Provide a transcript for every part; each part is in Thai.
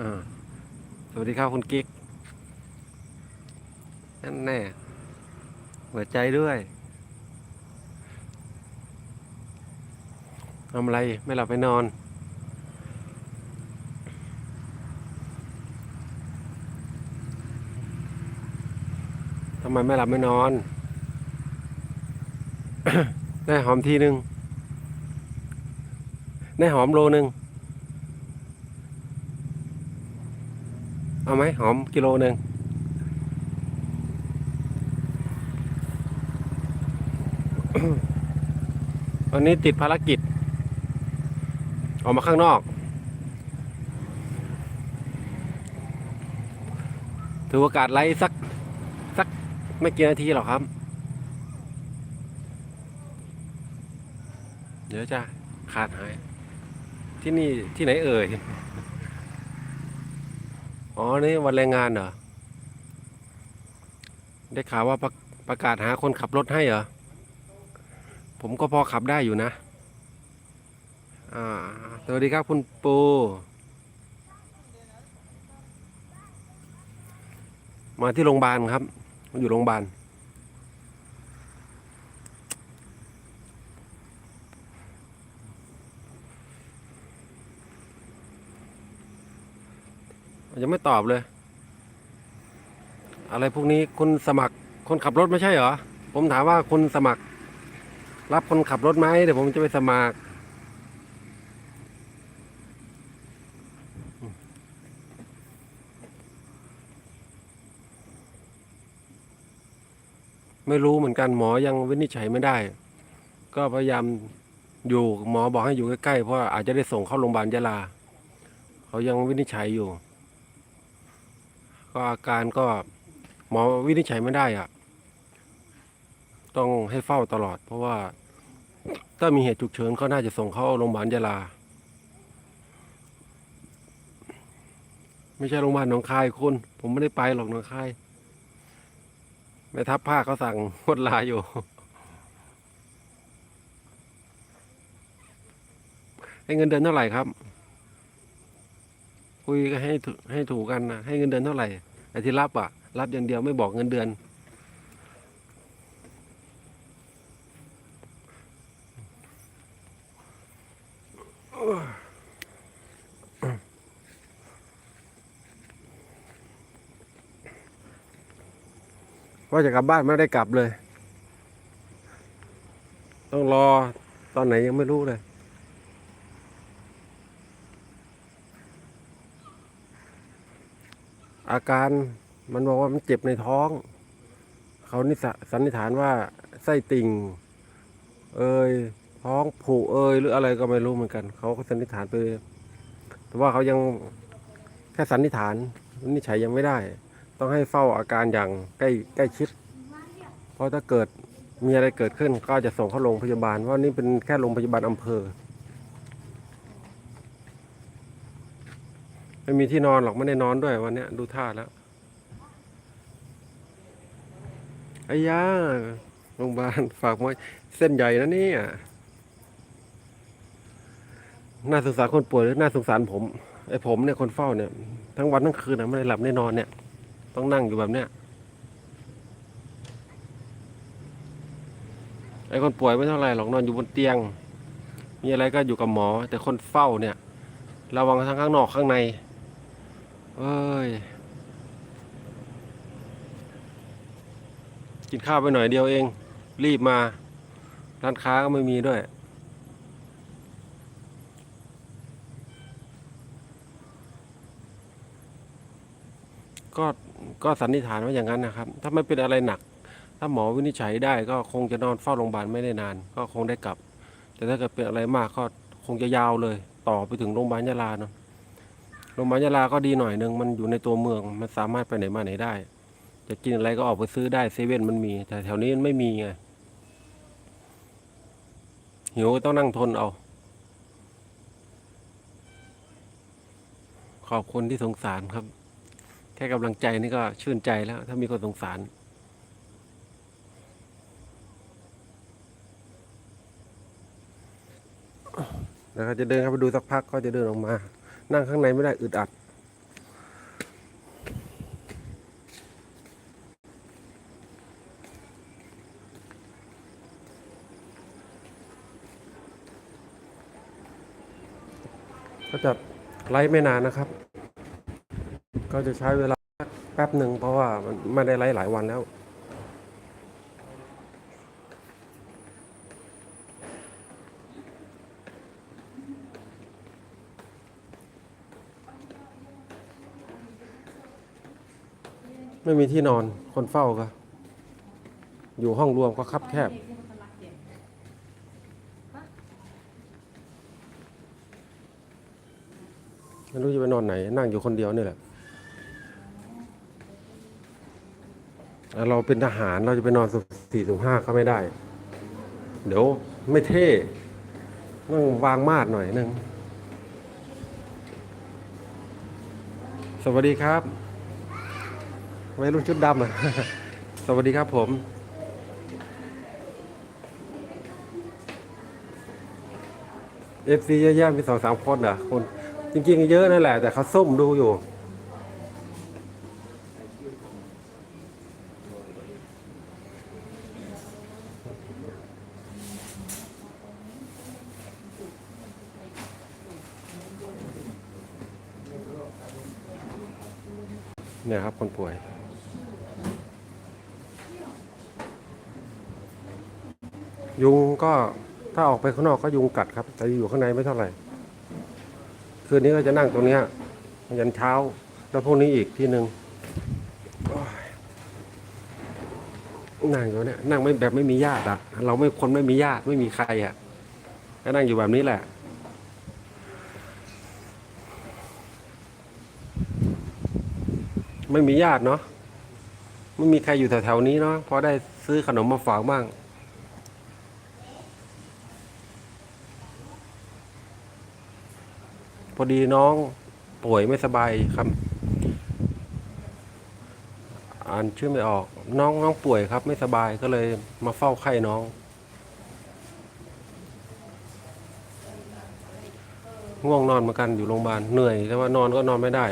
สวัสดีครับคุณกิ๊ก นั่นแน่หัวใจด้วยทำอะไรไม่หลับไม่นอนทำไมไม่หลับไม่นอน ได้หอมทีหนึ่งได้หอมโลหนึ่ง เอาไหมหอมกิโลหนึ่งวันนี้ติดภารกิจ ออกมาข้างนอก ถือโอกาสไล่สัก สักไม่กี่นาทีหรอกครับ เดี๋ยวจะขาดหาย ที่นี่ที่ไหนเอ่ย อ๋อ นี่วันแรงงานเหรอ ได้ข่าวว่าประประกาศหาคนขับรถให้เหรอ ผมก็พอขับได้อยู่นะ อ่า สวัสดีครับคุณปู มาที่โรงพยาบาลครับ อยู่โรงพยาบาล ยังไม่ตอบเลย อะไรพวกนี้คุณสมัครคนขับรถไม่ใช่เหรอ ผมถามว่าคุณสมัคร รับคนขับรถไหมเดี๋ยวผมจะไปสมัคร ไม่รู้เหมือนกันหมอยังวินิจฉัยไม่ได้ ก็พยายามอยู่หมอบอกให้อยู่ใกล้ๆเพราะอาจจะได้ส่งเข้าโรงพยาบาลยะลา เขายังวินิจฉัยอยู่ ก็อาการก็หมอวินิจฉัยไม่ได้อะต้องให้เฝ้าตลอด เพราะว่าถ้ามีเหตุฉุกเฉินก็น่าจะส่งเข้าโรงพยาบาลยะลา ไม่ใช่โรงพยาบาลหนองคายคุณ ผมไม่ได้ไปหรอกหนองคายแม่ทัพภาคเขาสั่งงดลาอยู่ให้เงินเดือนเท่าไหร่ครับ คุยก็ให้ให้ถูกกันนะให้เงินเดือนเท่าไหร่ไอ้ที่รับอะ รับอย่างเดียวไม่บอกเงินเดือน ว่าจะกลับบ้านไม่ได้กลับเลย ต้องรอตอนไหนยังไม่รู้เลย อาการมันบอกว่ามันเจ็บในท้อง เขานิสสันนิษฐานว่าไส้ติ่ง เอยท้องผูกเอยหรืออะไรก็ไม่รู้เหมือนกัน เขาก็สันนิษฐานไปแต่ว่าเขายังแค่สันนิษฐานวินิจฉัยยังไม่ได้ ต้องให้เฝ้าอาการอย่างใกล้ใกล้ชิด เพราะถ้าเกิดมีอะไรเกิดขึ้นก็จะส่งเข้าโรงพยาบาลเพราะนี่เป็นแค่โรงพยาบาลอำเภอ ไม่มีที่นอนหรอกไม่ได้นอนด้วยวันนี้ดูท่าแล้วไอ้ยาโรงพยาบาลฝากไว้เส้นใหญ่นะนี่น่าสงสารคนป่วยหรือน่าสงสารผมไอ้ผมเนี่ยคนเฝ้าเนี่ย ทั้งวันทั้งคืนนะไม่ได้หลับไม่ได้นอนเนี่ย ต้องนั่งอยู่แบบเนี้ยไอ้คนป่วยไม่เท่าไรหรอกนอนอยู่บนเตียง มีอะไรก็อยู่กับหมอ แต่คนเฝ้าเนี่ย ระวังทั้งข้างนอกข้างใน เอ้ย กินข้าวไปหน่อยเดียวเอง รีบมา ร้านค้าก็ไม่มีด้วย ก็ก็สันนิษฐานว่าอย่างนั้นนะครับ ถ้าไม่เป็นอะไรหนัก ถ้าหมอวินิจฉัยได้ก็คงจะนอนเฝ้าโรงพยาบาลไม่ได้นาน ก็คงได้กลับ แต่ถ้าเกิดเป็นอะไรมากก็คงจะยาวเลย ต่อไปถึงโรงพยาบาลยะลาเนาะ รงพยาบาลยะลาก็ดีหน่อยหนึ่งมันอยู่ในตัวเมือง มันสามารถไปไหนมาไหนได้ จะกินอะไรก็ออกไปซื้อได้เซเว่นมันมี แต่แถวนี้มันไม่มีไงหิวต้องนั่งทนเอา ขอบคุณที่สงสารครับ แค่กำลังใจนี่ก็ชื่นใจแล้ว ถ้ามีคนสงสารแล้วก็จะเดินเข้าไปดูสักพักก็จะเดินออกมา นั่งข้างในไม่ได้อึดอัด ก็จะไลฟ์ไม่นานนะครับ ก็จะใช้เวลาแป๊บหนึ่งเพราะว่ามันไม่ได้ไลฟ์หลายวันแล้ว ไม่มีที่นอนคนเฝ้าก็ อยู่ห้องรวมก็คับแคบ ไม่รู้จะไปนอนไหน นั่งอยู่คนเดียวนี่แหละ เราเป็นทหารเราจะไปนอนสุสี่สุห้าก็ไม่ได้ เดี๋ยวไม่เท่ต้องวางมาดหน่อยนึง สวัสดีครับ วัยรุ่นชุดดำอะ สวัสดีครับผม เอฟซีเยอะแยะมีสองสามคนเหรอะ คน จริง ๆ เยอะนั่นแหละ แต่เขาซุ่มดูอยู่ เนี่ยครับคนป่วย ยุงก็ถ้าออกไปข้างนอกก็ยุงกัดครับ แต่อยู่ข้างในไม่เท่าไหร่ คืนนี้ก็จะนั่งตรงเนี้ยยันเช้า แล้วพวกนี้อีกที่หนึ่งนั่งอยู่เนี่ยนั่งไม่แบบไม่มีญาติอะ เราไม่คนไม่มีญาติไม่มีใครอะก็นั่งอยู่แบบนี้แหละไม่มีญาติเนาะไม่มีใครอยู่แถวๆนี้เนาะพอได้ซื้อขนมมาฝากบ้าง พอดีน้องป่วยไม่สบายครับ อ่านชื่อไม่ออก น้องน้องป่วยครับ ไม่สบายก็เลยมาเฝ้าไข้น้อง ง่วงนอนเหมือนกันอยู่โรงพยาบาลเหนื่อยแต่ว่านอนก็นอนไม่ได้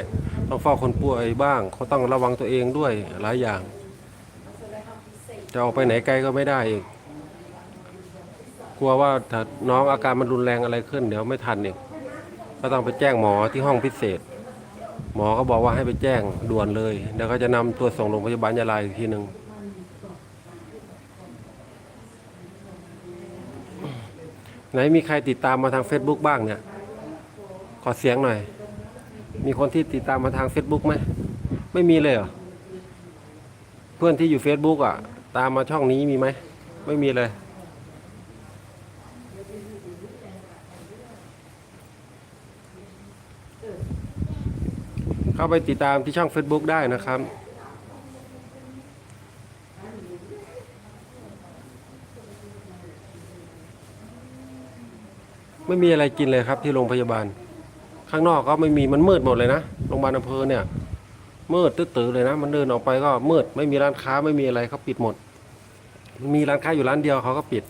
ต้องเฝ้าคนป่วยบ้าง เขาต้องระวังตัวเองด้วยหลายอย่าง จะออกไปไหนไกลก็ไม่ได้อีกกลัวว่าถ้าน้องอาการมันรุนแรงอะไรขึ้น เดี๋ยวไม่ทันอีก ก็ต้องไปแจ้งหมอที่ห้องพิเศษ หมอก็บอกว่าให้ไปแจ้งด่วนเลยเดี๋ยวก็จะนำตัวส่งโรงพยาบาลยาลาอีกทีหนึ่งไหนมีใครติดตามมาทาง Facebook บ้างเนี่ย ขอเสียงหน่อย มีคนที่ติดตามมาทาง Facebook ไหมไม่มีเลยเหรอ เพื่อนที่อยู่ Facebook อะ ตามมาช่องนี้มีไหม ไม่มีเลย เข้าไปติดตามที่ช่อง Facebook ได้นะครับไม่มีอะไรกินเลยครับที่โรงพยาบาล ข้างนอกก็ไม่มีมันมืดหมดเลยนะโรงพยาบาลอำเภอเนี่ยมืดตื้อเลยนะ มันเดินออกไปก็มืดไม่มีร้านค้าไม่มีอะไรเขาปิดหมด มีร้านค้าอยู่ร้านเดียวเขาก็ปิด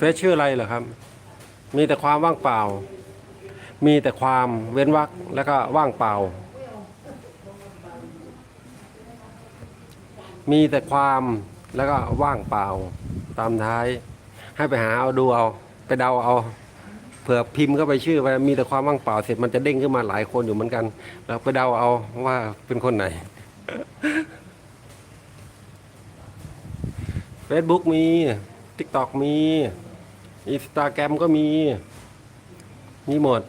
เฟซชื่ออะไรเหรอครับ มีแต่ความว่างเปล่า มีแต่ความเว้นวรรคแล้วก็ว่างเปล่า มีแต่ความแล้วก็ว่างเปล่า ตามท้าย ให้ไปหาเอาดูเอา ไปเดาเอาเผื่อพิมพ์เข้าไปชื่อไปมีแต่ความว่างเปล่าเสร็จมันจะเด้งขึ้นมาหลายคนอยู่เหมือนกัน แล้วไปเดาเอาว่าเป็นคนไหน Facebook มี TikTok มี อินสตาแกรมก็มี มีหมด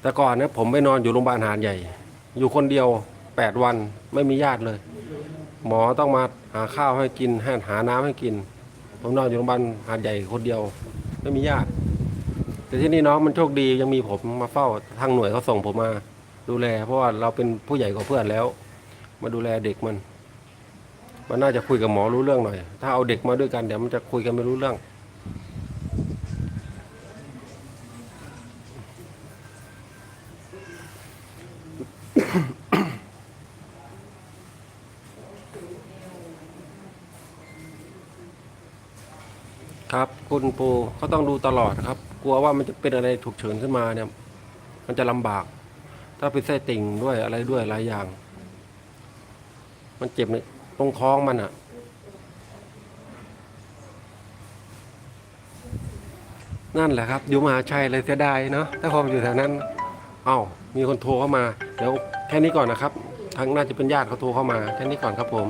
แต่ก่อนเนี่ยผมไปนอนอยู่โรงพยาบาลหาดใหญ่ อยู่คนเดียวแปดวันไม่มีญาติเลย หมอต้องมาหาข้าวให้กินให้หาน้ำให้กิน ผมนอนอยู่โรงพยาบาลหาดใหญ่คนเดียว ไม่มีญาติแต่ที่นี่น้องมันโชคดียังมีผมมาเฝ้าทางหน่วยเขาส่งผมมา ดูแล เพราะว่าเราเป็นผู้ใหญ่กว่าเพื่อนแล้ว มาดูแลเด็กมัน มันน่าจะคุยกับหมอรู้เรื่องหน่อย ถ้าเอาเด็กมาด้วยกันเดี๋ยวมันจะคุยกันไม่รู้เรื่องครับคุณปูเขาต้องดูตลอดครับ กลัวว่ามันจะเป็นอะไรถูกเฉินขึ้นมาเนี่ย มันจะลำบาก ถ้าเป็นไส้ติ่งด้วยอะไรด้วยหลายอย่าง มันเจ็บในตรงท้องมันอะนั่นแหละครับ อยู่มหาชัยเลยเสียดายเนาะถ้าผมอยู่แถวนั้น เอ้า มีคนโทรเข้ามา เดี๋ยวแค่นี้ก่อนนะครับ ทางน่าจะเป็นญาติเขาโทรเข้ามา แค่นี้ก่อนครับผม